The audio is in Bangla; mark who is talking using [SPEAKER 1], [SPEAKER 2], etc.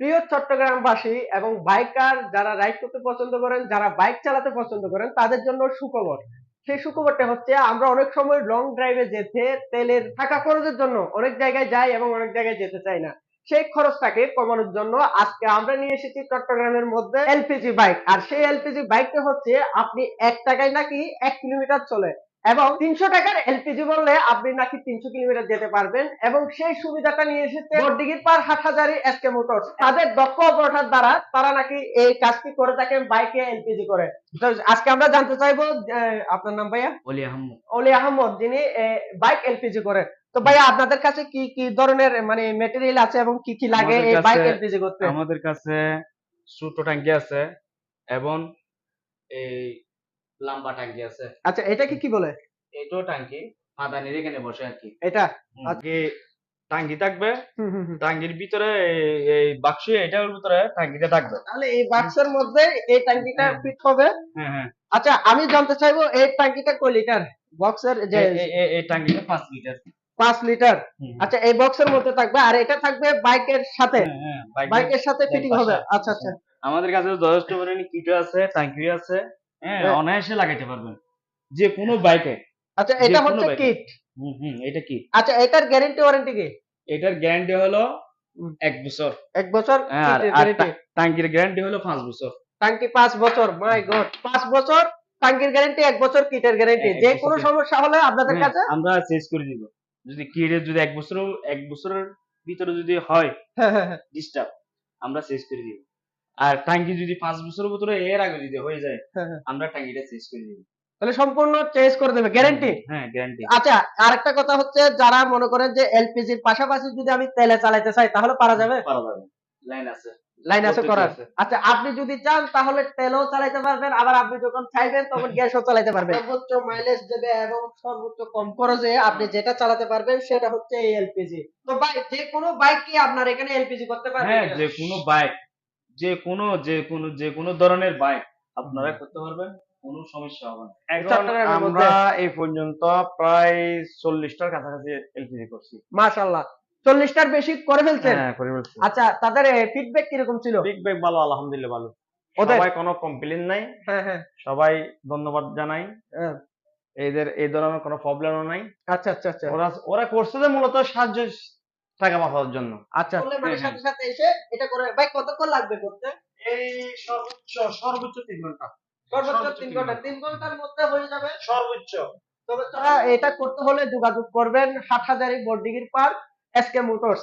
[SPEAKER 1] প্রিয় চট্টগ্রামবাসী এবং বাইকার যারা রাইড করতে পছন্দ করেন, যারা বাইক চালাতে পছন্দ করেন, তাদের জন্য সুখবর। সেই সুখবরটা হচ্ছে, আমরা অনেক সময় লং ড্রাইভে যেতে, তেলের থাকা খরচের জন্য অনেক জায়গায় যাই এবং অনেক জায়গায় যেতে চাই না। সেই খরচটাকে কমানোর জন্য আজকে আমরা নিয়ে এসেছি চট্টগ্রামের মধ্যে এলপিজি বাইক আর সেই এলপিজি বাইকটা হচ্ছে, আপনি এক টাকায় নাকি এক কিলোমিটার চলে। এবং তিনশো টাকার এলপিজি বললে আপনি নাকি তিনশো কিলোমিটার যেতে পারবেন এবং সেই সুবিধাটা নিয়ে এসেছে বড়দিঘির পার হাটহাজারি এসকে মোটরস। তাদের দক্ষ অপারেটর দ্বারা তারা নাকি এই কাজটি করে থাকেন বাইকে এলপিজি করে। তো আজকে আমরা জানতে চাইব আপনার নাম ভাইয়া?
[SPEAKER 2] অলি আহমদ।
[SPEAKER 1] অলি আহমদ যিনি বাইক এলপিজি করে। তো ভাইয়া আপনাদের কাছে কি কি ধরনের মানে মেটেরিয়াল আছে এবং কি কি লাগে এই বাইক এলপিজি করতে?
[SPEAKER 2] আমাদের কাছে ছোট ট্যাঙ্কি আছে এবং এই লম্বা ট্যাঙ্কি আছে।
[SPEAKER 1] আচ্ছা এটা কি কি বলে?
[SPEAKER 2] এইটাও ট্যাঙ্কি মাদানির এখানে বসে আর কি।
[SPEAKER 1] এটা?
[SPEAKER 2] আজকে ট্যাঙ্কি থাকবে। ট্যাঙ্কির ভিতরে এই- বাক্স এটার ভিতরে ট্যাঙ্কিটা থাকবে।
[SPEAKER 1] তাহলে এই বাক্সের মধ্যে এই ট্যাঙ্কিটা ফিট হবে?
[SPEAKER 2] হ্যাঁ হ্যাঁ।
[SPEAKER 1] আচ্ছা আমি জানতে চাইব এই ট্যাঙ্কিটা কয় লিটার? বক্সের যে
[SPEAKER 2] এই- ট্যাঙ্কিটা পাঁচ লিটার।
[SPEAKER 1] পাঁচ লিটার? আচ্ছা এই বক্সের মধ্যে থাকবে আর এটা থাকবে বাইকের সাথে?
[SPEAKER 2] হ্যাঁ, হ্যাঁ, বাইকের-
[SPEAKER 1] বাইকের সাথে ফিটিং হবে? আচ্ছা আচ্ছা।
[SPEAKER 2] আমাদের কাছে যথেষ্ট পরিমাণে কিট আছে ট্যাঙ্কি আছে। হ্যাঁ
[SPEAKER 1] হ্যাঁ।
[SPEAKER 2] অনায়াসে লাগাইতে পারবেন। যে কোনো বাইকে
[SPEAKER 1] আচ্ছা এটা হচ্ছে কিট
[SPEAKER 2] হুম হুম এটা কি
[SPEAKER 1] আচ্ছা এটার গ্যারেন্টি ওয়ারেন্টি কি?
[SPEAKER 2] এটার গ্যারান্টি হলো এক বছর।
[SPEAKER 1] এক বছর? গ্যারেন্টি
[SPEAKER 2] টাঙ্কির গ্যারান্টি হলো পাঁচ বছর।
[SPEAKER 1] টাঙ্কি পাঁচ বছর মাই গড পাঁচ বছর টাঙ্কির গ্যারেন্টি এক বছর কিটের গ্যারেন্টি যে কোনো সমস্যা হলে আপনাদের
[SPEAKER 2] হ্যাঁ,
[SPEAKER 1] কাছে?
[SPEAKER 2] আমরা চেঞ্জ করে দিব। যদি কিটের যদি এক বছর এক বছরের ভিতরে যদি হয়
[SPEAKER 1] হ্যাঁ হ্যাঁ হ্যাঁ।
[SPEAKER 2] ডিস্টার্ব আমরা চেঞ্জ করে দিব। আর টাঙ্কি যদি পাঁচ বছরের ভিতরে এর আগে যদি হয়ে যায়
[SPEAKER 1] হ্যাঁ, হ্যাঁ।
[SPEAKER 2] আমরা টাঙ্কিটা চেঞ্জ করে দিব।
[SPEAKER 1] তাহলে সম্পূর্ণ চেঞ্জ করে দেবে গ্যারেন্টি
[SPEAKER 2] হ্যাঁ গ্যারান্টি
[SPEAKER 1] আচ্ছা আরেকটা কথা হচ্ছে যারা মনে করেন যে এলপিজির পাশাপাশি যদি আমি তেলে চালাতে চাই তাহলে পারা যাবে?
[SPEAKER 2] পারা যাবে। লাইন আছে।
[SPEAKER 1] লাইন আছে করার।
[SPEAKER 2] আছে।
[SPEAKER 1] আচ্ছা আপনি যদি চান তাহলে তেলও চালাতে পারবেন আবার আপনি যখন চাইবেন তখন গ্যাসও চালাতে পারবেন। সর্বোচ্চ মাইলেজ দেবে এবং সর্বোচ্চ কম খরচে আপনি যেটা চালাতে পারবেন সেটা হচ্ছে এই এলপিজি তো ভাই যে কোনো বাইক কি আপনার এখানে এলপিজি করতে পারবেন
[SPEAKER 2] হ্যাঁ যে কোনো বাইক যে কোনো যে কোনো যে কোনো ধরনের বাইক আপনারা করতে পারবেন কোনো সমস্যা হবে না। এখন? আমরা এই পর্যন্ত প্রায় চল্লিশটার কাছাকাছি এলপিজি করছি।
[SPEAKER 1] মাশাআল্লাহ। চল্লিশটার বেশি করে ফেলছেন?
[SPEAKER 2] হ্যাঁ করে ফেলছি।
[SPEAKER 1] আচ্ছা তাদের ফিডব্যাক কীরকম ছিল?
[SPEAKER 2] ব্যাগ ভালো আলহামদুলিল্লাহ ভালো।
[SPEAKER 1] ওদের?
[SPEAKER 2] সবাই কোনো কমপ্লেন নাই।
[SPEAKER 1] হ্যাঁ হ্যাঁ।
[SPEAKER 2] সবাই ধন্যবাদ জানাই।
[SPEAKER 1] হ্যাঁ।
[SPEAKER 2] এদের এই ধরনের কোনো প্রবলেমও নাই।
[SPEAKER 1] আচ্ছা আচ্ছা আচ্ছা।
[SPEAKER 2] ওরা ওরা করছে যে মূলত সাহায্য টাকা পাঠানোর জন্য।
[SPEAKER 1] আচ্ছা মানে
[SPEAKER 2] হ্যাঁ,
[SPEAKER 1] সাথে সাথে এসে এটা করে ভাই কতক্ষণ লাগবে করতে?
[SPEAKER 2] এই সর্বোচ্চ সর্বোচ্চ তিন ঘণ্টা।
[SPEAKER 1] সর্বোচ্চ তিন
[SPEAKER 2] ঘণ্টা।
[SPEAKER 1] তিন ঘণ্টার মধ্যে হয়ে যাবে?
[SPEAKER 2] সর্বোচ্চ।
[SPEAKER 1] তবে তারা এটা করতে হলে যোগাযোগ করবেন হাটহাজারি বড়দিঘির পার্ক এসকে মোটরস।